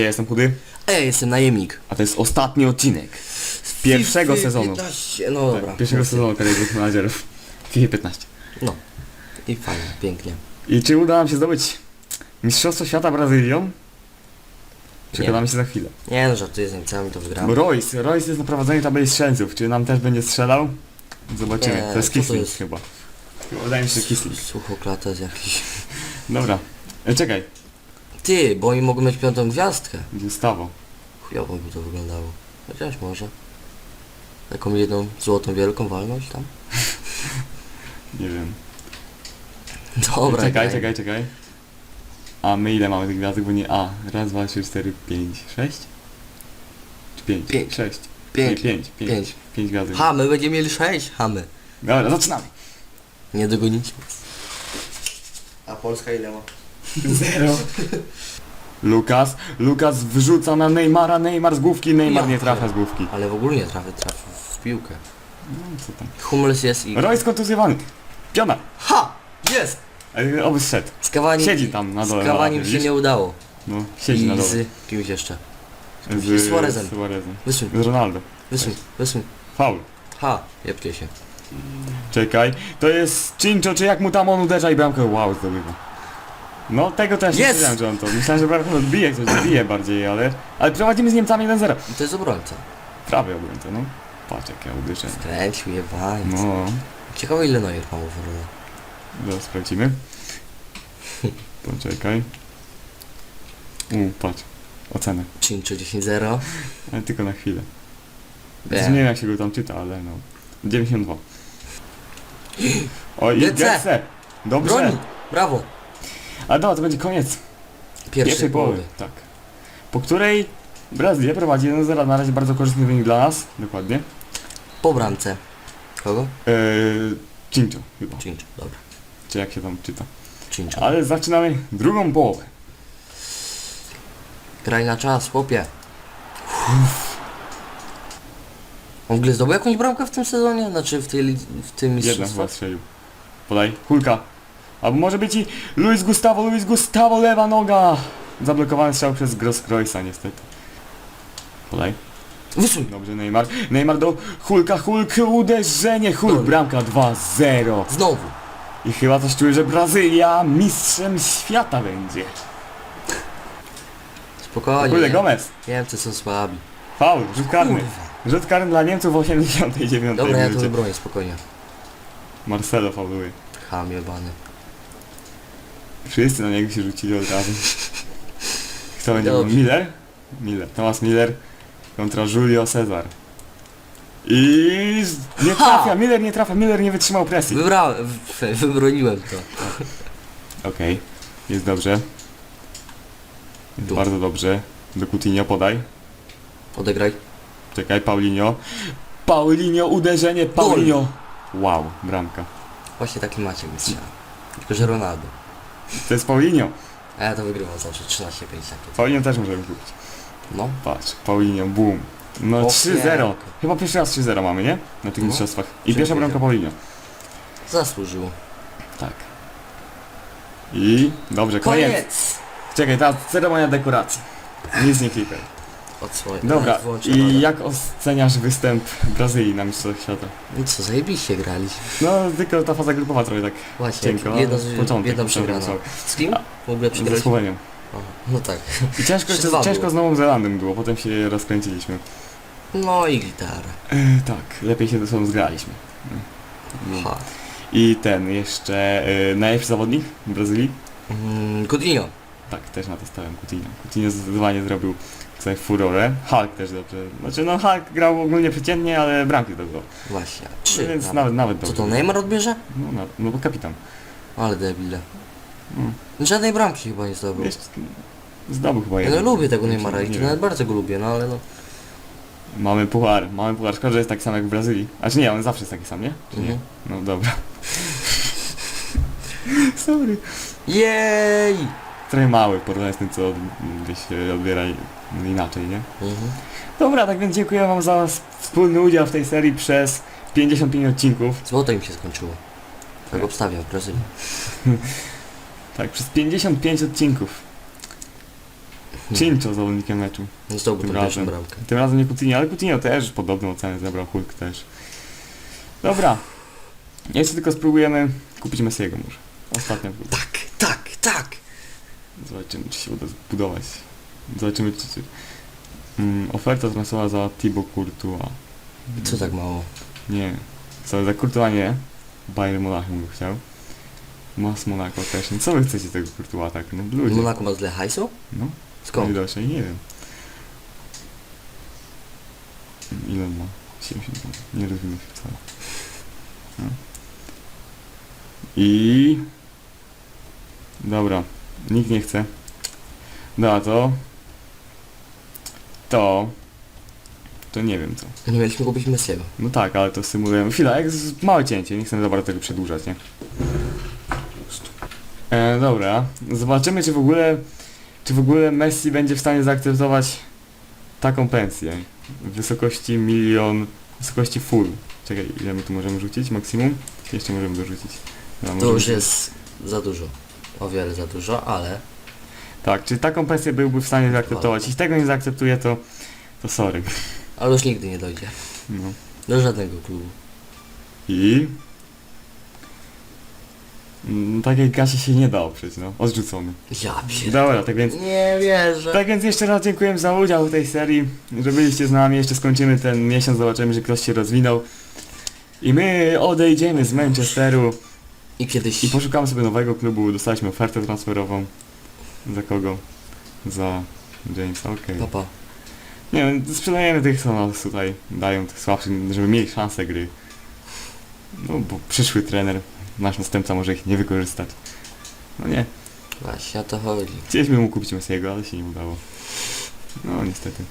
Witajcie, ja jestem Chudy, Ej, jestem najemnik. a to jest ostatni odcinek z pierwszego sezonu. 15, no dobra. Tak, pierwszego sezonu kariery menadżerów. FIFA 15. No. I fajnie, pięknie. I czy uda nam się zdobyć Mistrzostwo Świata Brazylią? Przekonamy się za chwilę. Nie no, żartuję z Niemcami, to wygram. Bo Royce, Royce jest na prowadzeniu tabeli strzelców. Czy nam też będzie strzelał? Zobaczymy. Nie, to jest co to Kisling jest? chyba. Chyba Wydaje mi się, że Kisling. Suchoklates jakiś. Dobra. E, czekaj. Ty, bo oni mogą mieć piątą gwiazdkę. Gustawo. Chujowo by to wyglądało. Chociaż może. Taką jedną złotą wielką walność tam. Nie wiem. Dobra. czekaj, daj. czekaj, czekaj. A my ile mamy tych gwiazdek? Bo nie A. Raz, dwa, trzy, cztery, pięć, sześć? Czy pięć? Pięć. Sześć. Pięć. Nie, pięć. Pięć. Pięć. Pięć gwiazdek. Ha, my będziemy mieli sześć, hamy. Dobra, zaczynamy. Nie dogonicie nas. A Polska ile ma? Zero. Lukas, Lukas wrzuca na Neymara, Neymar z główki, Neymar nie trafia z główki. Ale w ogóle nie trafię, trafię w piłkę. No co tam. Hummels jest i... Royce kontuzjowany. Piona. Ha! Jest! Ale Oby zszedł. Z Cavani... Siedzi tam na dole. Z Cavani się widzisz? nie udało. No, siedzi na I dole. z kimś jeszcze. Z, z Suarezem. Z Suarezem. Wysuń, Z Ronaldo. wysuń, wysuń. Faul. Ha! Jebcie się. Czekaj. To jest Cincho, czy jak mu tam on uderza i bramkę wow zdobywa. No tego też nie Jest! wiedziałem, że on to. Myślałem, że bramkę odbije, ktoś odbije bardziej, ale... Ale prowadzimy z Niemcami 1-0. I to jest obrońca. Prawie obrońca, no. Patrz jak ja uderzę. Kręcił, jebaj. No. Ciekawe ile Neuer ma overalla. Zaraz sprawdzimy. Poczekaj. U, patrz. Ocenę. Cincho 10-0. Ale tylko na chwilę. Nie. Wiem jak się go tam czyta, ale no. 92. O i Lecę. Getse! Dobrze! Broni! Brawo! A dobra, to będzie koniec Pierwszej, połowy. Tak. Po której Brazylia prowadzi 1-0. Na razie bardzo korzystny wynik dla nas. Dokładnie. Po bramce. Kogo? Eee, Cincho chyba. Cincho, dobra. Czy jak się tam czyta. Cincho. Ale zaczynamy drugą połowę. Graj na czas, chłopie. On w ogóle zdobył jakąś bramkę w tym sezonie? Znaczy w, tej, w tym Jedna mistrzostwie? chyba strzelił. Podaj. Hulka. Albo może być i Luis Gustavo, Luis Gustavo, lewa noga! Zablokowany strzał przez Grosskreutza niestety. Podaj. Wysuń! Dobrze, Neymar. Neymar do Hulka, Hulk, uderzenie, Hulk, Gol. bramka 2-0. Znowu! I chyba coś czuję, że Brazylia mistrzem świata będzie. Spokojnie. Kurde? Gomez. Niemcy są słabi. Faul, rzut karny. Kurwa. Rzut karny dla Niemców w 89 Dobra, ja to minucie. wybronię, spokojnie. Marcelo fauluje. Ham jebany. Wszyscy na niego się rzucili od razu. Kto będzie? Dobrze. Miller? Miller. Thomas Miller kontra Julio Cezar. I z- nie Ha! trafia, Miller nie trafia, Miller nie wytrzymał presji. Wybrałem, w- wybroniłem to. Okej, jest dobrze. Jest Tu. bardzo dobrze. Do Coutinho podaj. Odegraj. Czekaj, Paulinho. Paulinho, uderzenie, Paulinho. Wow, bramka. Właśnie taki macie mi strzela. Tylko, że Ronaldo. To jest Paulinho. A ja to wygrywam zawsze 13-5 takie. Paulinho też możemy kupić. No. Patrz, Paulinho, boom. No O 3-0. pierdolę. Chyba pierwszy raz 3-0 mamy, nie? Na tych No. mistrzostwach. I Dziękuję. pierwsza bramka Paulinho. Zasłużył. Tak. I dobrze, koniec. Koniec! Czekaj, teraz ceremonia dekoracji. Nic nie klikaj. Odsłoń. Dobra, Włączę i jak oceniasz występ Brazylii na Mistrzostwach Świata? No co, zajebiście graliśmy. No, tylko ta faza grupowa trochę tak Właśnie, cienko, jedna, ale z, początek, przegrana. słaby. Z kim? W ogóle Ze? Słowenią. No tak. I ciężko, jeszcze, 3-2 ciężko było. z Nową Zelandią było, potem się rozkręciliśmy. No i gitara. E, tak, lepiej się ze sobą zgraliśmy. No. Ha. I ten, jeszcze e, najlepszy zawodnik w Brazylii? Mm, Coutinho. Tak, też na to stałem Coutinho. Coutinho zdecydowanie zrobił tutaj furorę. Hulk też dobrze. Znaczy no Hulk grał ogólnie przeciętnie, ale bramki zdobył. Właśnie. Trzy. Więc nawet. nawet, nawet Co dobrze. to, Neymar odbierze? No, no, no bo kapitan. Ale debile. Mm. Żadnej bramki chyba nie zdobył. Wiesz, zdobył chyba Ja no, jeden. lubię tego Neymara i nawet bardzo go lubię, no ale no. Mamy puchar, mamy puchar. Szkoda, że jest taki sam jak w Brazylii. A czy nie, on zawsze jest taki sam, nie? Czy nie? Mhm. No dobra. Sorry. Jej! Trochę mały, porównanie z tym, co gdzieś się odbiera inaczej, nie? Mhm. Dobra, tak więc dziękuję wam za wspólny udział w tej serii przez 55 odcinków. Złoto im się skończyło. Tak obstawiam w Brazylii. Tak, przez 55 odcinków. Cincho zawodnikiem meczu. Zdobył Tym tą pierwszą razem. bramkę. Tym razem nie Coutinho, ale Coutinho też podobną ocenę zebrał, Hulk też. Dobra. Jeszcze tylko spróbujemy kupić Messiego może. Ostatnia próba. Tak, tak, tak! Zobaczymy, czy się uda zbudować. Zobaczymy, czy... czy... Mm, oferta transferowa za Thibaut Courtois. Co tak mało? Nie. Co, za Courtois nie. Bayern Monachium go chciał. Mas Monaco też. No co wy chcecie tego Courtois tak? No ludzie. Monaco ma tyle hajsu? No, Skąd? widocznie, nie wiem. Ile ma? 70 Nie rozumiem się wcale. No. I... Dobra. Nikt nie chce. Dobra, to... To... To nie wiem co. Nie mieliśmy kupić Messiego. No tak, ale to symulujemy. Chwila, jak z... małe cięcie, nie chcę za bardzo tego przedłużać, nie? E, dobra, zobaczymy czy w ogóle czy w ogóle Messi będzie w stanie zaakceptować taką pensję w wysokości milion, w wysokości full. Czekaj, ile my tu możemy rzucić maksimum? Jeszcze możemy dorzucić. Dobra, To możemy już jest za dużo. O wiele za dużo, ale... Tak, czy taką pensję byłby w stanie zaakceptować? Jeśli tego nie zaakceptuje, to, to sorry. Ale już nigdy nie dojdzie. No. Do żadnego klubu. I... Mm, takiej kasie się nie da oprzeć, no. Odrzucony. Ja pier... Dobra, tak więc Nie wierzę. Tak więc jeszcze raz dziękuję za udział w tej serii, że byliście z nami, jeszcze skończymy ten miesiąc, zobaczymy, że ktoś się rozwinął. I my odejdziemy z Manchesteru I kiedyś... i poszukamy sobie nowego klubu, dostaliśmy ofertę transferową. Za kogo? Za Jamesa, okej. Papa. Nie wiem, sprzedajemy tych, co nas tutaj dają, tych słabszych, żeby mieli szansę gry. No, bo przyszły trener, nasz następca może ich nie wykorzystać. No nie, Właśnie o to chodzi. chcieliśmy mu kupić Messiego, ale się nie udało. No niestety.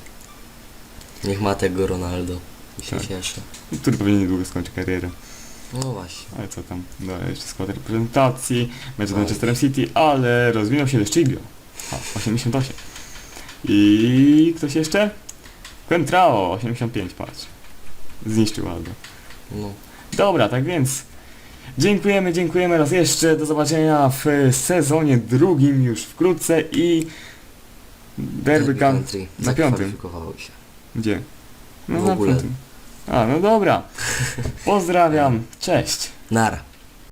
Niech ma tego Ronaldo. I się Tak. cieszy. który pewnie niedługo skończy karierę. No właśnie. Ale co tam? No, jeszcze skład reprezentacji, mecz z. Manchesterem City, ale rozwinął się Leszczygio. A, 88. I ktoś jeszcze? Quentrao, 85, patrz. Zniszczył Aldo. No. Dobra, tak więc dziękujemy, dziękujemy raz jeszcze. Do zobaczenia w sezonie drugim już wkrótce i Derby. Country na piątym. się. Gdzie? No W na ogóle. piątym. A, no dobra. Pozdrawiam. Cześć. Nara.